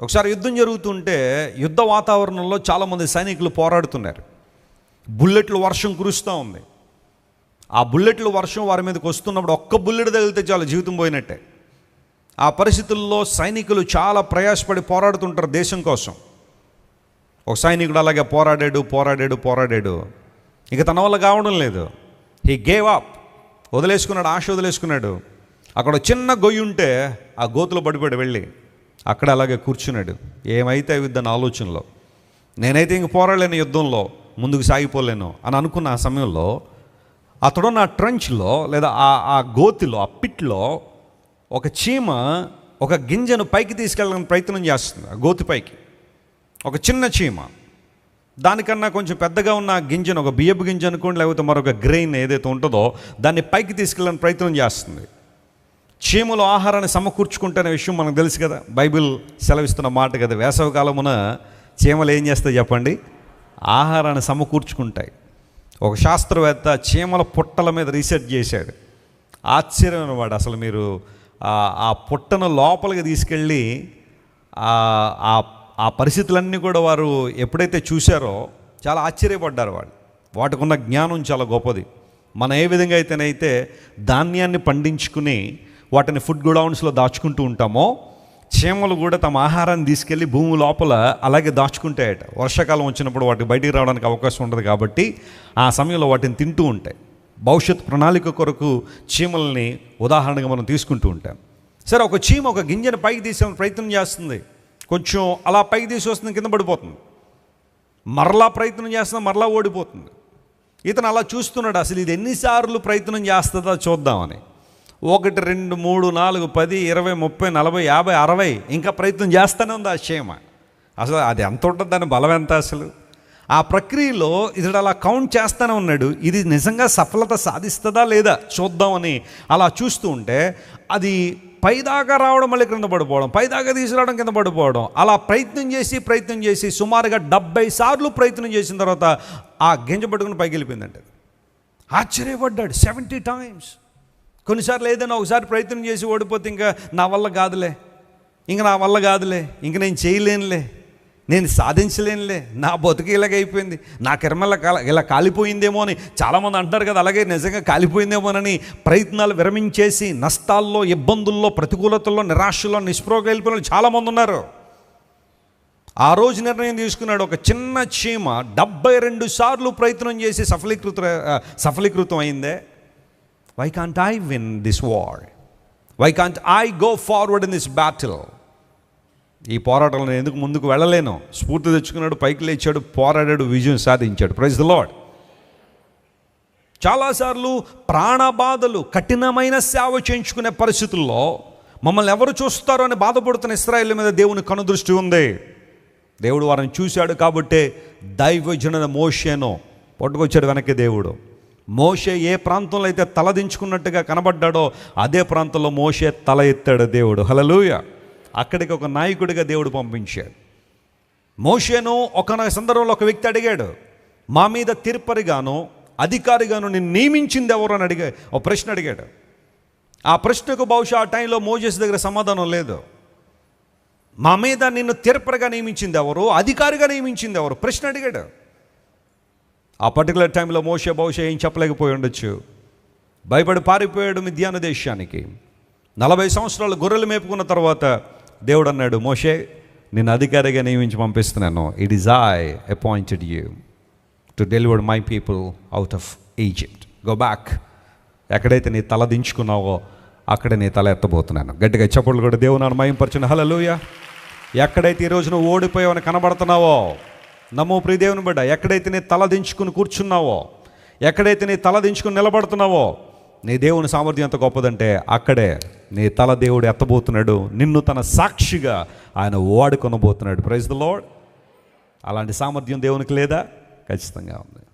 ఒకసారి యుద్ధం జరుగుతుంటే యుద్ధ వాతావరణంలో చాలామంది సైనికులు పోరాడుతున్నారు. బుల్లెట్లు వర్షం కురుస్తూ ఉంది. ఆ బుల్లెట్లు వర్షం వారి మీదకి వస్తున్నప్పుడు ఒక్క బుల్లెట్ తగిలితే చాలు జీవితం పోయినట్టే. ఆ పరిస్థితుల్లో సైనికులు చాలా ప్రయాసపడి పోరాడుతుంటారు దేశం కోసం. ఒక సైనికుడు అలాగే పోరాడాడు పోరాడాడు పోరాడాడు. ఇక తన వల్ల కావడం లేదు. హీ గేవ్ అప్ వదిలేసుకున్నాడు ఆశ వదిలేసుకున్నాడు. అక్కడ చిన్న గొయ్యి ఉంటే ఆ గోతులో పడిపోయాడు వెళ్ళి. అక్కడ అలాగే కూర్చున్నాడు. ఏమైతే అవుద్దని ఆలోచనలో నేనైతే ఇంక పోరాడలేను యుద్ధంలో ముందుకు సాగిపోలేను అని అనుకున్న ఆ సమయంలో అతడు నా ట్రంచ్లో లేదా ఆ ఆ గోతిలో ఆ పిట్లో ఒక చీమ ఒక గింజను పైకి తీసుకెళ్ళడానికి ప్రయత్నం చేస్తుంది ఆ గోతి పైకి. ఒక చిన్న చీమ. దానికన్నా కొంచెం పెద్దగా ఉన్న ఆ గింజను ఒక బియ్యపు గింజ అనుకోండి లేకపోతే మరొక గ్రెయిన్ ఏదైతే ఉంటుందో దాన్ని పైకి తీసుకెళ్ళడానికి ప్రయత్నం చేస్తుంది. చీమలు ఆహారాన్ని సమకూర్చుకుంటున్న విషయం మనకు తెలుసు కదా. బైబిల్ సెలవిస్తున్న మాట కదా. వేసవకాలమున చీమలు ఏం చేస్తాయి చెప్పండి? ఆహారాన్ని సమకూర్చుకుంటాయి. ఒక శాస్త్రవేత్త చీమల పుట్టల మీద రీసెర్చ్ చేశాడు. ఆశ్చర్యమైన వాడు అసలు మీరు ఆ- పుట్టను లోపలికి తీసుకెళ్ళి ఆ- ఆ ఆ పరిస్థితులన్నీ కూడా వారు ఎప్పుడైతే చూశారో చాలా ఆశ్చర్యపడ్డారు వాళ్ళు. వాటికి ఉన్న జ్ఞానం చాలా గొప్పది. మనం ఏ విధంగా అయితేనైతే ధాన్యాన్ని పండించుకుని వాటిని ఫుడ్ గోడౌన్స్లో దాచుకుంటూ ఉంటామో చీమలు కూడా తమ ఆహారాన్ని తీసుకెళ్ళి భూమి లోపల అలాగే దాచుకుంటాయట. వర్షాకాలం వచ్చినప్పుడు వాటికి బయటికి రావడానికి అవకాశం ఉండదు కాబట్టి ఆ సమయంలో వాటిని తింటూ ఉంటాయి. భవిష్యత్ ప్రణాళిక కొరకు చీమల్ని ఉదాహరణగా మనం తీసుకుంటూ ఉంటాం. సరే ఒక చీమ ఒక గింజను పైకి తీసే ప్రయత్నం చేస్తుంది. కొంచెం అలా పైకి తీసి వస్తుంది కింద పడిపోతుంది. మరలా ప్రయత్నం చేస్తున్నా మరలా ఓడిపోతుంది. ఇతను అలా చూస్తున్నాడు అసలు ఇది ఎన్నిసార్లు ప్రయత్నం చేస్తుందో చూద్దామని. ఒకటి రెండు మూడు నాలుగు పది ఇరవై ముప్పై నలభై యాభై అరవై. ఇంకా ప్రయత్నం చేస్తూనే ఉంది ఆ క్షేమ. అసలు అది ఎంత ఉంటుంది దాని బలం ఎంత అసలు? ఆ ప్రక్రియలో ఇతడు అలా కౌంట్ చేస్తూనే ఉన్నాడు. ఇది నిజంగా సఫలత సాధిస్తుందా లేదా చూద్దామని అలా చూస్తూ ఉంటే అది పైదాకా రావడం మళ్ళీ క్రింద పడిపోవడం పైదాకా తీసుకురావడం కింద పడిపోవడం అలా ప్రయత్నం చేసి ప్రయత్నం చేసి సుమారుగా డెబ్బై సార్లు ప్రయత్నం చేసిన తర్వాత ఆ గింజ పట్టుకుని పైకి వెళ్ళిపోయిందంటే. ఆశ్చర్యపడ్డాడు. సెవెంటీ టైమ్స్ కొన్నిసార్లు ఏదైనా ఒకసారి ప్రయత్నం చేసి ఓడిపోతే ఇంకా నా వల్ల కాదులే. ఇంక నా వల్ల కాదులే. ఇంక నేను చేయలేనులే. నేను సాధించలేనులే. నా బతుకు ఇలాగ అయిపోయింది. నా కర్మల కాల ఇలా కాలిపోయిందేమో అని చాలామంది అంటారు కదా. అలాగే నిజంగా కాలిపోయిందేమోనని ప్రయత్నాలు విరమించేసి నష్టాల్లో ఇబ్బందుల్లో ప్రతికూలతల్లో నిరాశలో నిస్పృహగా వెళ్ళిపోయిన వాళ్ళు చాలామంది ఉన్నారు. ఆ రోజు నిర్ణయం తీసుకున్నాడు ఒక చిన్న చీమ. డెబ్బై రెండు సార్లు ప్రయత్నం చేసి సఫలీకృత సఫలీకృతం అయిందే. Why can't I win this war why can't I go forward in this battle ఈ పోరాటంలో ఎందుకు ముందుకు వెళ్ళలేను? స్ఫూర్తి తెచ్చుకున్నాడు పైకి లేచాడు పోరాడాడు విజయం సాధించాడు. ప్రైజ్ ద లాడ్ చాలాసార్లు ప్రాణబాధలు కఠినమైన సేవ చేయించుకునే పరిస్థితుల్లో మమ్మల్ని ఎవరు చూస్తారో అని బాధపడుతున్న ఇస్రాయిల్ మీద దేవుని కనుదృష్టి ఉంది. దేవుడు వారిని చూశాడు కాబట్టే దైవజన మోషేను పట్టుకొచ్చాడు వెనక్కి దేవుడు. మోషే ఏ ప్రాంతంలో అయితే తలదించుకున్నట్టుగా కనబడ్డాడో అదే ప్రాంతంలో మోషే తల ఎత్తాడు దేవుడు. హలలుయ అక్కడికి ఒక నాయకుడిగా దేవుడు పంపించాడు. మోషేను ఒక సందర్భంలో ఒక వ్యక్తి అడిగాడు మా మీద తీర్పరిగాను అధికారిగాను నేను నియమించింది ఎవరు? అని అడిగా ఒక ప్రశ్న అడిగాడు. ఆ ప్రశ్నకు బహుశా ఆ టైంలో మోజెస్ దగ్గర సమాధానం లేదు. మా మీద నిన్ను తీర్పరిగా నియమించింది ఎవరు? అధికారిగా నియమించింది ఎవరు? ప్రశ్న అడిగాడు. ఆ పర్టికులర్ టైంలో మోసే బహుశా ఏం చెప్పలేకపోయి ఉండొచ్చు. భయపడి పారిపోయాడు మిథ్యాన దేశానికి. నలభై సంవత్సరాలు గొర్రెలు మేపుకున్న తర్వాత దేవుడు అన్నాడు మోషే నేను అధికారిగా నియమించి పంపిస్తున్నాను. It is I appointed you to deliver my people out of Egypt go back ఎక్కడైతే నీ తల దించుకున్నావో అక్కడ నీ తల ఎత్తబోతున్నాను. గట్టిగా చప్పట్లు కూడా దేవుని మయంపరచిన హలలుయ ఎక్కడైతే ఈ నువ్వు ఓడిపోయావని కనబడుతున్నావో నమో ప్రియదేవుని బిడ్డ ఎక్కడైతే నీ తలదించుకుని కూర్చున్నావో ఎక్కడైతే నీ తల దించుకుని నిలబడుతున్నావో నీ దేవుని సామర్థ్యం ఎంత గొప్పదంటే అక్కడే నీ తల దేవుడు ఎత్తబోతున్నాడు. నిన్ను తన సాక్షిగా ఆయన వాడుకొనబోతున్నాడు ప్రైజ్ ద లోడ్ అలాంటి సామర్థ్యం దేవునికి లేదా? ఖచ్చితంగా ఉంది.